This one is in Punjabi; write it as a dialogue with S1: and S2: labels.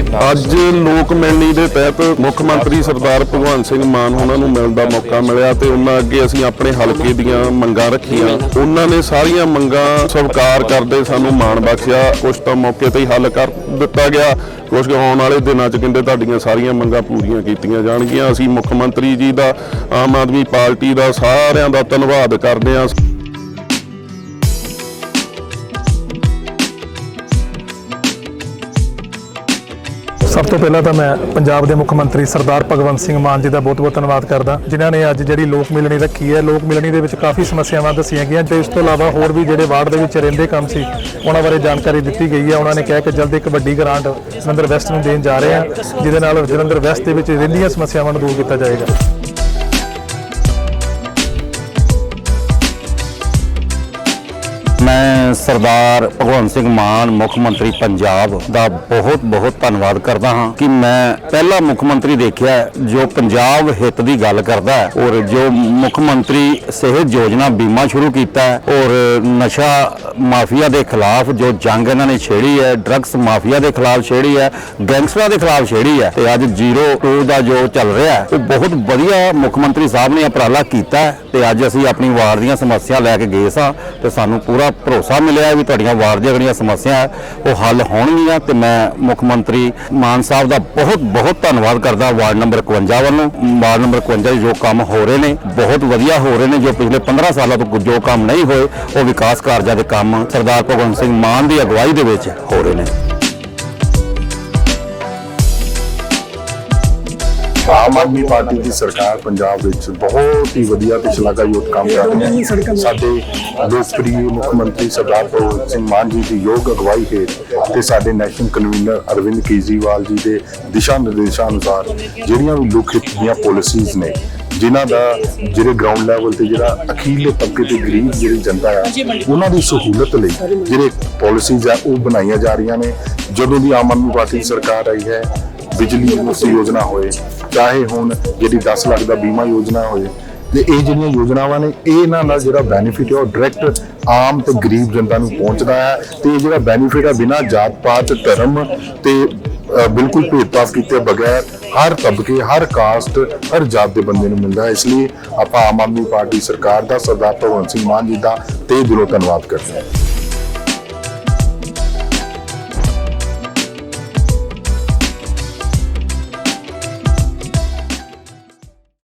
S1: ਅੱਜ ਲੋਕ ਮੈਨੀ ਦੇ ਤਹਿਤ ਮੁੱਖ ਮੰਤਰੀ ਸਰਦਾਰ ਭਗਵੰਤ ਸਿੰਘ ਮਾਨ ਉਹਨਾਂ ਨੂੰ ਮਿਲਣ ਦਾ ਮੌਕਾ ਮਿਲਿਆ ਤੇ ਉਹਨਾਂ ਅੱਗੇ ਅਸੀਂ ਆਪਣੇ ਹਲਕੇ ਦੀਆਂ ਮੰਗਾਂ ਰੱਖੀਆਂ। ਉਹਨਾਂ ਨੇ ਸਾਰੀਆਂ ਮੰਗਾਂ ਸਵੀਕਾਰ ਕਰਦੇ ਸਾਨੂੰ ਮਾਣ ਬਖਸ਼ਿਆ। ਕੁਝ ਤਾਂ ਮੌਕੇ ਤੇ ਹੀ ਹੱਲ ਕਰ ਦਿੱਤਾ ਗਿਆ। ਕੁਝ ਆਉਣ ਵਾਲੇ ਦਿਨਾਂ 'ਚ ਕਹਿੰਦੇ ਤੁਹਾਡੀਆਂ ਸਾਰੀਆਂ ਮੰਗਾਂ ਪੂਰੀਆਂ ਕੀਤੀਆਂ ਜਾਣਗੀਆਂ। ਅਸੀਂ ਮੁੱਖ ਮੰਤਰੀ ਜੀ ਦਾ, ਆਮ ਆਦਮੀ ਪਾਰਟੀ ਦਾ ਸਾਰਿਆਂ ਦਾ ਧੰਨਵਾਦ ਕਰਦੇ ਹਾਂ।
S2: ਸਭ ਤੋਂ ਪਹਿਲਾਂ ਤਾਂ ਮੈਂ ਪੰਜਾਬ ਦੇ ਮੁੱਖ ਮੰਤਰੀ ਸਰਦਾਰ ਭਗਵੰਤ ਸਿੰਘ ਮਾਨ ਜੀ ਦਾ ਬਹੁਤ-ਬਹੁਤ ਧੰਨਵਾਦ ਕਰਦਾ। ਜਿਨ੍ਹਾਂ ਨੇ ਅੱਜ ਜਿਹੜੀ ਲੋਕ ਮਿਲਣੀ ਰੱਖੀ ਹੈ, ਲੋਕ ਮਿਲਣੀ ਦੇ ਵਿੱਚ ਕਾਫੀ ਸਮੱਸਿਆਵਾਂ ਦੱਸੀਆਂ ਗਈਆਂ, ਤੇ ਇਸ ਤੋਂ ਇਲਾਵਾ ਹੋਰ ਵੀ ਜਿਹੜੇ ਵਾਰਡ ਦੇ ਵਿੱਚ ਰਹਿੰਦੇ ਕੰਮ ਸੀ, ਉਹਨਾਂ ਬਾਰੇ ਜਾਣਕਾਰੀ ਦਿੱਤੀ ਗਈ ਹੈ। ਉਹਨਾਂ ਨੇ ਕਿਹਾ ਕਿ ਜਲਦ ਇੱਕ ਵੱਡੀ ਗ੍ਰਾਂਟ ਜਲੰਧਰ ਵੈਸਟ ਨੂੰ ਦੇਣ ਜਾ ਰਹੇ ਹਾਂ, ਜਿਹਦੇ ਨਾਲ ਜਲੰਧਰ ਵੈਸਟ ਦੇ ਵਿੱਚ ਰਹਿੰਦੀਆਂ ਸਮੱਸਿਆਵਾਂ ਨੂੰ ਦੂਰ ਕੀਤਾ ਜਾਏਗਾ।
S3: ਮੈਂ ਸਰਦਾਰ ਭਗਵੰਤ ਸਿੰਘ ਮਾਨ, ਮੁੱਖ ਮੰਤਰੀ ਪੰਜਾਬ ਦਾ ਬਹੁਤ ਬਹੁਤ ਧੰਨਵਾਦ ਕਰਦਾ ਹਾਂ ਕਿ ਮੈਂ ਪਹਿਲਾ ਮੁੱਖ ਮੰਤਰੀ ਦੇਖਿਆ ਜੋ ਪੰਜਾਬ ਹਿੱਤ ਦੀ ਗੱਲ ਕਰਦਾ ਹੈ ਔਰ ਜੋ ਮੁੱਖ ਮੰਤਰੀ ਸਿਹਤ ਯੋਜਨਾ ਬੀਮਾ ਸ਼ੁਰੂ ਕੀਤਾ ਹੈ ਔਰ ਨਸ਼ਾ ਮਾਫੀਆ ਦੇ ਖਿਲਾਫ ਜੋ ਜੰਗ ਇਹਨਾਂ ਨੇ ਛੇੜੀ ਹੈ ਡਰੱਗਸ ਮਾਫੀਆ ਦੇ ਖਿਲਾਫ ਛੇੜੀ ਹੈ ਗੈਂਗਸਟਰਾਂ ਦੇ ਖਿਲਾਫ ਛੇੜੀ ਹੈ ਤੇ ਅੱਜ ਜ਼ੀਰੋ ਟੂ ਦਾ ਜੋ ਚੱਲ ਰਿਹਾ ਹੈ ਉਹ ਬਹੁਤ ਵਧੀਆ ਮੁੱਖ ਮੰਤਰੀ ਸਾਹਿਬ ਨੇ ਉਪਰਾਲਾ ਕੀਤਾ ਹੈ ਤੇ ਅੱਜ ਅਸੀਂ ਆਪਣੀ ਵਾਰਡ ਦੀਆਂ ਸਮੱਸਿਆ ਲੈ ਕੇ ਗਏ ਸਾਂ ਤੇ ਸਾਨੂੰ ਪੂਰਾ ਭਰੋਸਾ ਮਿਲਿਆ ਵੀ ਤੁਹਾਡੀਆਂ ਵਾਰਡ ਦੀਆਂ ਜਿਹੜੀਆਂ ਸਮੱਸਿਆ ਉਹ ਹੱਲ ਹੋਣਗੀਆਂ ਤੇ ਮੈਂ ਮੁੱਖ ਮੰਤਰੀ ਮਾਨ ਸਾਹਿਬ ਦਾ ਬਹੁਤ ਬਹੁਤ ਧੰਨਵਾਦ ਕਰਦਾ ਵਾਰਡ ਨੰਬਰ 51 ਵੱਲੋਂ। ਵਾਰਡ ਨੰਬਰ 51 ਜੋ ਕੰਮ ਹੋ ਰਹੇ ਨੇ, ਬਹੁਤ ਵਧੀਆ ਹੋ ਰਹੇ ਨੇ, ਜੋ ਪਿਛਲੇ 15 ਸਾਲਾਂ ਤੋਂ ਜੋ ਕੰਮ ਨਹੀਂ ਹੋਏ, ਉਹ ਵਿਕਾਸ ਕਾਰਜਾਂ ਦੇ ਕੰਮ ਸਰਦਾਰ ਭਗਵੰਤ ਸਿੰਘ ਮਾਨ ਦੀ ਅਗਵਾਈ ਦੇ ਵਿੱਚ ਹੋ ਰਹੇ ਨੇ।
S4: ਆਮ ਆਦਮੀ ਪਾਰਟੀ ਦੀ ਸਰਕਾਰ ਪੰਜਾਬ ਵਿੱਚ ਬਹੁਤ ਹੀ ਵਧੀਆ ਤੇ ਸ਼ਲਾਘਾਯੋਗ ਕੰਮ ਕਰ ਰਹੀ ਹੈ। ਸਾਡੇ ਲੋਕਪ੍ਰਿਯ ਮੁੱਖ ਮੰਤਰੀ ਸਰਦਾਰ ਭਗਵੰਤ ਸਿੰਘ ਮਾਨ ਜੀ ਦੀ ਯੋਗ ਅਗਵਾਈ ਹੇਠ ਤੇ ਸਾਡੇ ਨੈਸ਼ਨਲ ਕਨਵੀਨਰ ਅਰਵਿੰਦ ਕੇਜਰੀਵਾਲ ਜੀ ਦੇ ਦਿਸ਼ਾ ਨਿਰਦੇਸ਼ਾਂ ਅਨੁਸਾਰ ਜਿਹੜੀਆਂ ਵੀ ਲੋਕ ਹਿੱਤ ਦੀਆਂ ਪਾਲਿਸੀਜ਼ ਨੇ ਜਿਨ੍ਹਾਂ ਦਾ ਜਿਹੜੇ ਗਰਾਊਂਡ ਲੈਵਲ ਤੇ ਜਿਹੜਾ ਅਖੀਰਲੇ ਤਬਕੇ ਤੇ ਗਰੀਬ ਜਿਹੜੀ ਜਨਤਾ ਆ ਉਹਨਾਂ ਦੀ ਸਹੂਲਤ ਲਈ ਜਿਹੜੇ ਪਾਲਿਸੀਜ਼ ਆ ਉਹ ਬਣਾਈਆਂ ਜਾ ਰਹੀਆਂ ਨੇ। ਜਦੋਂ ਦੀ ਆਮ ਆਦਮੀ ਪਾਰਟੀ ਦੀ ਸਰਕਾਰ ਆਈ ਹੈ ਬਿਜਲੀ ਮੁਫਤ ਯੋਜਨਾ ਹੋਏ ਚਾਹੇ ਹੁਣ ਜਿਹੜੀ 10 ਲੱਖ ਦਾ ਬੀਮਾ ਯੋਜਨਾ ਹੋਏ ਤੇ ਇਹ ਜਿਹੜੀਆਂ ਯੋਜਨਾਵਾਂ ਨੇ ਇਹ ਇਹਨਾਂ ਨਾਲ ਜਿਹੜਾ ਬੈਨੀਫਿਟ ਹੈ ਉਹ ਡਾਇਰੈਕਟ ਆਮ ਤੇ ਗਰੀਬ ਜਨਤਾ ਨੂੰ ਪਹੁੰਚਦਾ ਹੈ ਤੇ ਇਹ ਜਿਹੜਾ ਬੈਨੀਫਿਟ ਹੈ ਬਿਨਾਂ ਜਾਤ ਪਾਤ ਧਰਮ ਤੇ ਬਿਲਕੁਲ ਭੇਦਭਾਵ ਕੀਤੇ ਬਗੈਰ ਹਰ ਤਬਕੇ, ਹਰ ਕਾਸਟ ਹਰ ਜਾਤ ਦੇ ਬੰਦੇ ਨੂੰ ਮਿਲਦਾ ਇਸ ਲਈ ਆਪਾਂ ਆਮ ਆਦਮੀ ਪਾਰਟੀ ਸਰਕਾਰ ਦਾ ਸਰਦਾਰ ਭਗਵੰਤ ਸਿੰਘ ਮਾਨ ਜੀ ਦਾ ਤੇ ਦਿਲੋਂ ਧੰਨਵਾਦ ਕਰਦੇ ਹਾਂ।